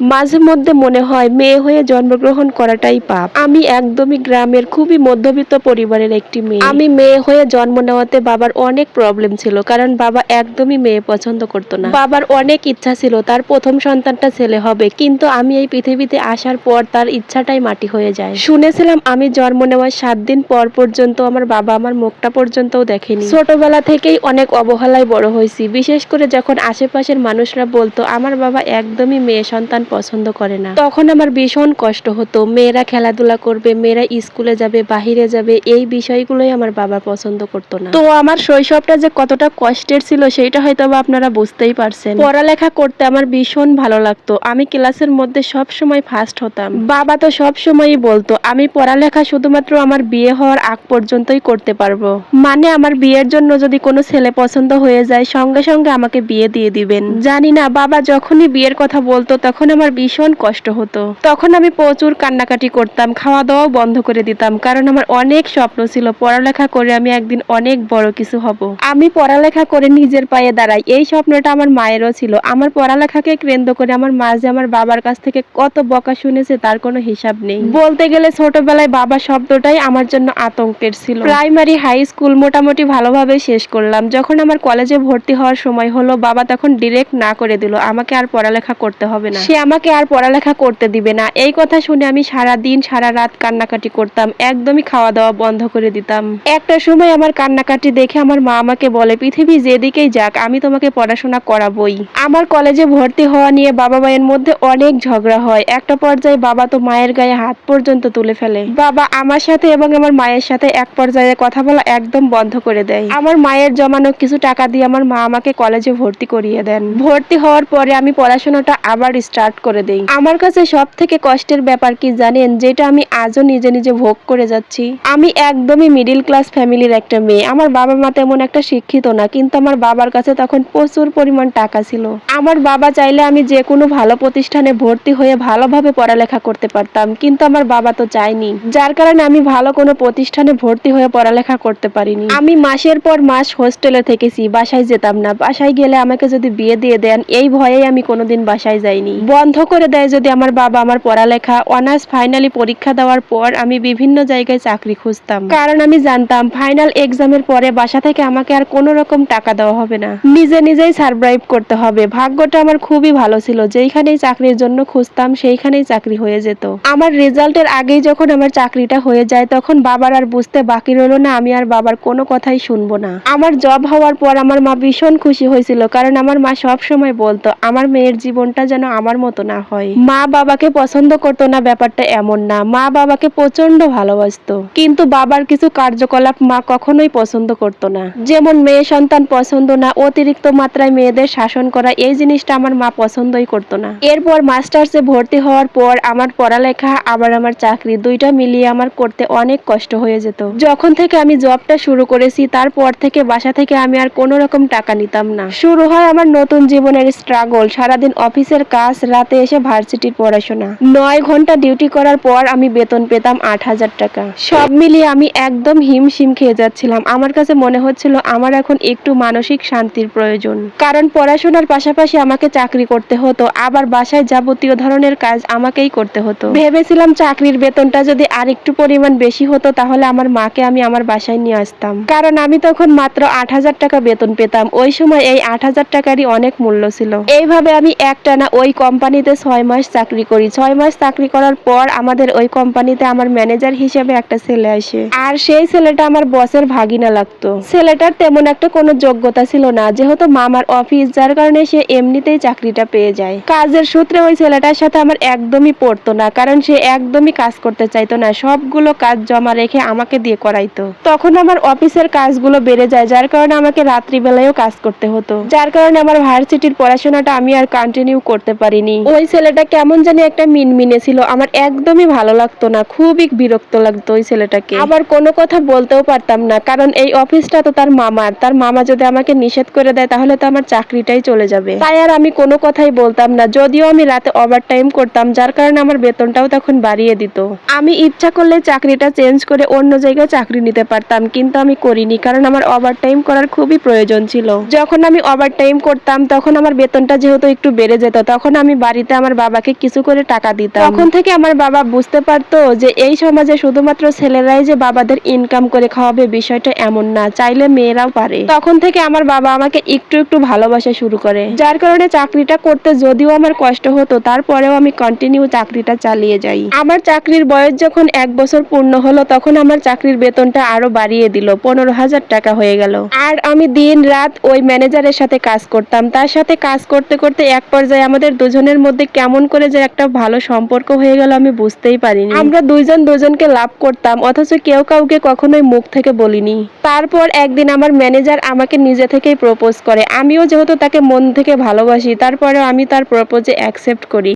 মাঝে মধ্যে মনে হয় মেয়ে হয়ে জন্মগ্রহণ করাটাই পাপ। আমি একদমই গ্রামের খুবই মধ্যবিত্ত পরিবারের একটি মেয়ে। আমি মেয়ে হয়ে জন্ম নেওয়াতে বাবার অনেক প্রবলেম ছিল, কারণ বাবা একদমই মেয়ে পছন্দ করতো না। বাবার অনেক ইচ্ছা ছিল, তার প্রথম সন্তানটা ছেলে হবে, কিন্তু আমি এই পৃথিবীতে আসার পর তার ইচ্ছাটাই মাটি হয়ে যায়। শুনেছিলাম আমি জন্ম নেওয়ার সাত দিন পর পর্যন্ত আমার বাবা আমার মুখটা পর্যন্তও দেখেনি। ছোটবেলা থেকেই অনেক অবহেলায় বড় হয়েছি, বিশেষ করে যখন আশেপাশের মানুষরা বলতো, আমার বাবা একদমই মেয়ে, সন্তান পছন্দ করে না। তখন আমার ভীষণ কষ্ট হতো। মেয়েরা খেলাধুলা করবে মেয়েরা স্কুলে যাবে বাহিরে যাবে এই বিষয়গুলোই আমার বাবা পছন্দ করতো না। তো আমার শৈশবটা যে কতটা কষ্টের ছিল সেটা হয়তো বা আপনারা বুঝতেই পারছেন। পড়ালেখা করতে আমার ভীষণ ভালো লাগতো। আমি ক্লাসের মধ্যে সব সময় ফার্স্ট হতাম। বাবা তো সব সময়ই বলতো আমি পড়ালেখা শুধুমাত্র আমার বিয়ে হওয়ার আগ পর্যন্তই করতে পারব। মানে আমার বিয়ের জন্য যদি কোনো ছেলে পছন্দ হয়ে যায় সঙ্গে সঙ্গে আমাকে বিয়ে দিয়ে দিবেন। জানি না বাবা যখনই বিয়ের কথা বলতো তখন আমার ভীষণ কষ্ট হতো। তখন আমি প্রচুর কান্নাকাটি করতাম খাওয়া দাওয়াও বন্ধ করে দিতাম, কারণ আমার অনেক স্বপ্ন ছিল, পড়ালেখা করে আমি একদিন অনেক বড় কিছু হব। আমি পড়ালেখা করে নিজের পায়ে দাঁড়াই, এই স্বপ্নটা আমার মায়েরও ছিল। আমার পড়ালেখাকে কেন্দ্র করে আমার মা যে আমার বাবার কাছ থেকে কত বকা শুনেছে, তার কোনো হিসাব নেই। বলতে গেলে ছোটবেলায় বাবা শব্দটাই আমার জন্য আতঙ্কের ছিল। প্রাইমারি, হাই স্কুল মোটামুটি ভালোভাবে শেষ করলাম। যখন আমার কলেজে ভর্তি হওয়ার সময় হলো, বাবা তখন ডিরেক্ট না করে দিল, আমাকে আর পড়ালেখা করতে হবে না। সে আমাকে আর পড়ালেখা করতে দিবে না। এই কথা শুনে আমি সারা দিন, সারা রাত কান্নাকাটি করতাম। একদমই খাওয়া দাওয়া বন্ধ করে দিতাম। একটা সময় আমার কান্নাকাটি দেখে আমার মা আমাকে বলে, পৃথিবী যেদিকেই যাক, আমি তোমাকে পড়াশোনা করাবই। আমার কলেজে ভর্তি হওয়া নিয়ে বাবা মায়ের মধ্যে অনেক ঝগড়া হয়। একটা পর্যায়ে বাবা তো মায়ের গায়ে হাত পর্যন্ত তুলে ফেলে। বাবা আমার সাথে এবং আমার মায়ের সাথে এক পর্যায়ে কথা বলা একদম বন্ধ করে দেয়। আমার মায়ের জমানো কিছু টাকা দিয়ে আমার মা আমাকে কলেজে ভর্তি করিয়ে দেন। ভর্তি হওয়ার পরে আমি পড়াশোনাটা আবার স্টার্ট করে দেই। আমার কাছে সব থেকে কষ্টের ব্যাপার কি জানেন? যেটা আমি আজও নিজে নিজে ভোগ করে যাচ্ছি। আমি একদমই মিডিল ক্লাস ফ্যামিলির একটা মেয়ে। আমার বাবা মা তেমন একটা শিক্ষিত না, কিন্তু আমার বাবার কাছে তখন প্রচুর পরিমাণ টাকা ছিল। আমার বাবা চাইলে আমি যে কোনো ভালো প্রতিষ্ঠানে ভর্তি হয়ে ভালোভাবে পড়ালেখা করতে পারতাম, কিন্তু আমার বাবা তো চায়নি। যার কারণে আমি ভালো কোনো প্রতিষ্ঠানে ভর্তি হয়ে পড়ালেখা করতে পারিনি। আমি মাসের পর মাস হোস্টেলে থেকেছি, বাসায় যেতাম না। বাসায় গেলে আমাকে যদি বিয়ে দিয়ে দেন, এই ভয়েই আমি কোনোদিন বাসায় যাইনি। বন্ধ করে দেয় যদি আমার বাবা আমার পড়ালেখা, অনার্স ফাইনালি পরীক্ষা দেওয়ার পর আমি বিভিন্ন জায়গায় চাকরি খুঁজতাম। কারণ আমি জানতাম ফাইনাল এক্সামের পরে বাসা থেকে আমাকে আর কোনো রকম টাকা দেওয়া হবে না। নিজে নিজেই সারভাইভ করতে হবে। ভাগ্যটা আমার খুবই ভালো ছিল। যেইখানেই চাকরির জন্য খুঁজতাম, সেইখানেই চাকরি হয়ে যেত। আমার রেজাল্টের আগেই যখন আমার চাকরিটা হয়ে যায়, তখন বাবার আর বুঝতে বাকি রইল না, আমি আর বাবার কোনো কথাই শুনব না। আমার জব হওয়ার পর আমার মা ভীষণ খুশি হয়েছিল, কারণ আমার মা সব সময় বলতো, আমার মেয়ের জীবনটা যেন আমার মতো না হয়। মা বাবাকে পছন্দ করতো না, ব্যাপারটা এমন না। মা বাবাকে প্রচণ্ড ভালোবাসতো। কিন্তু বাবার কিছু কার্যকলাপ মা কখনোই পছন্দ করতো না। যেমন মেয়ে সন্তান পছন্দ না, অতিরিক্ত মাত্রায় মেয়েদের শাসন করা, এই জিনিসটা আমার মা পছন্দই করতো না। এরপর মাস্টার্সে ভর্তি হওয়ার পর আমার পড়ালেখা, আবার আমার চাকরি, দুইটা মিলিয়ে আমার করতে অনেক কষ্ট হয়ে যেত। যখন থেকে আমি জবটা শুরু করেছি, তারপর থেকে বাসা থেকে আমি আর কোনো রকম টাকা নিতাম না। শুরু হয় আমার নতুন জীবনের স্ট্রাগল সারাদিন অফিসের কাজ রাতে এসে ভার্সিটির পড়াশোনা। নয় ঘণ্টা ডিউটি করার পর আমি বেতন পেতাম আট হাজার টাকা। সব মিলিয়ে আমি একদম হিমশিম খেয়ে যাচ্ছিলাম। আমার কাছে মনে হচ্ছিল আমার এখন একটু মানসিক শান্তির প্রয়োজন। কারণ পড়াশোনার পাশাপাশি আমাকে চাকরি করতে হতো। আবার বাসায় যাবতীয় ধরনের কাজ আমাকেই করতে হতো। ভেবেছিলাম চাকরির বেতনটা যদি আর একটু পরিমাণ বেশি হতো, তাহলে আমার মাকে আমি আমার বাসায় নিয়ে আসতাম। কারণ আমি তখন মাত্র আট হাজার টাকা বেতন পেতাম। ওই সময় এই আট হাজার টাকারই অনেক মূল্য ছিল। এইভাবে আমি একটানা ওই কোম্পানিতে ছয় মাস চাকরি করি। ছয় মাস চাকরি করার পর আমাদের ওই কোম্পানিতে আমার ম্যানেজার হিসেবে একটা ছেলে আসে। আর সেই ছেলেটা আমার বসের ভাগিনা লাগতো। ছেলেটার তেমন একটা কোনো যোগ্যতা ছিল না। যেহেতু মামার অফিস, যার কারণে সে এমনিতেই চাকরিটা পেয়ে যায়। কাজের সূত্রে ওই ছেলেটার সাথে আমার একদমই পড়তো না, কারণ সে একদমই কাজ করতে চাইতো না। সবগুলো কাজ জমা রেখে আমাকে দিয়ে করাইতো। তখন আমার অফিসের কাজগুলো বেড়ে যায়, যার কারণে আমাকে রাত্রিবেলায়ও কাজ করতে হতো। যার কারণে আমার ভার্সিটির পড়াশোনাটা আমি আর কন্টিনিউ করতে পারিনি। ওই ছেলেটা কেমন জানি একটা মিনমিনে ছিল। আমার একদমই ভালো লাগতো না, খুবই বিরক্ত লাগতো ওই ছেলেটাকে। আবার কোনো কথা বলতেও পারতাম না, কারণ এই অফিসটা তো তার মামার তার মামা যদি আমাকে নিষেধ করে দেয়, তাহলে তো আমার চাকরিটাই চলে যাবে। তাই আর আমি কোনো কথাই বলতাম না, যদিও আমি রাতে ওভার টাইম করতাম, যার কারণে আমার বেতনটাও তখন বাড়িয়ে দিত। আমি ইচ্ছা করলে চাকরিটা চেঞ্জ করে অন্য জায়গায় চাকরি নিতে পারতাম, কিন্তু আমি করিনি, কারণ আমার ওভার টাইম করার খুবই প্রয়োজন ছিল। যখন আমি ওভার টাইম করতাম, তখন আমার বেতনটা যেহেতু একটু বেড়ে যেত, তখন আমি বাড়িতে আমার বাবাকে কিছু করে টাকা দিতাম। তখন থেকে আমার বাবা বুঝতে পারতো যে এই সমাজে শুধুমাত্র ছেলেরাই যে বাবাদের ইনকাম করে খাওয়াবে বিষয়টা এমন না, চাইলে মেয়েরাও পারে। তখন থেকে আমার বাবা আমাকে একটু একটু ভালোবাসা শুরু করে। যার কারণে চাকরিটা করতে যদিও আমার কষ্ট হতো, তারপরেও আমি কন্টিনিউ চাকরিটা চালিয়ে যাই। আমার চাকরির বয়স যখন এক বছর পূর্ণ হলো, তখন আমার চাকরির বেতনটা আরও বাড়িয়ে দিল, পনেরো হাজার টাকা হয়ে গেল। আর আমি দিন রাত ওই ম্যানেজারের সাথে কাজ করতাম। তার সাথে কাজ করতে করতে এক পর্যায়ে আমাদের দুজনের মধ্যে কেমন করে যে একটা ভালো সম্পর্ক হয়ে গেল আমি বুঝতেই পারিনি। আমরা দুইজন দুজনকে লাভ করতাম, অথচ কেউ কাউকে কখনোই মুখ থেকে বলিনি। তারপর একদিন আমার ম্যানেজার আমাকে নিজে থেকেই প্রপোজ করে। আমিও যেহেতু তাকে মন থেকে ভালোবাসি, তারপরেও আমি তার প্রপোজে অ্যাকসেপ্ট করি।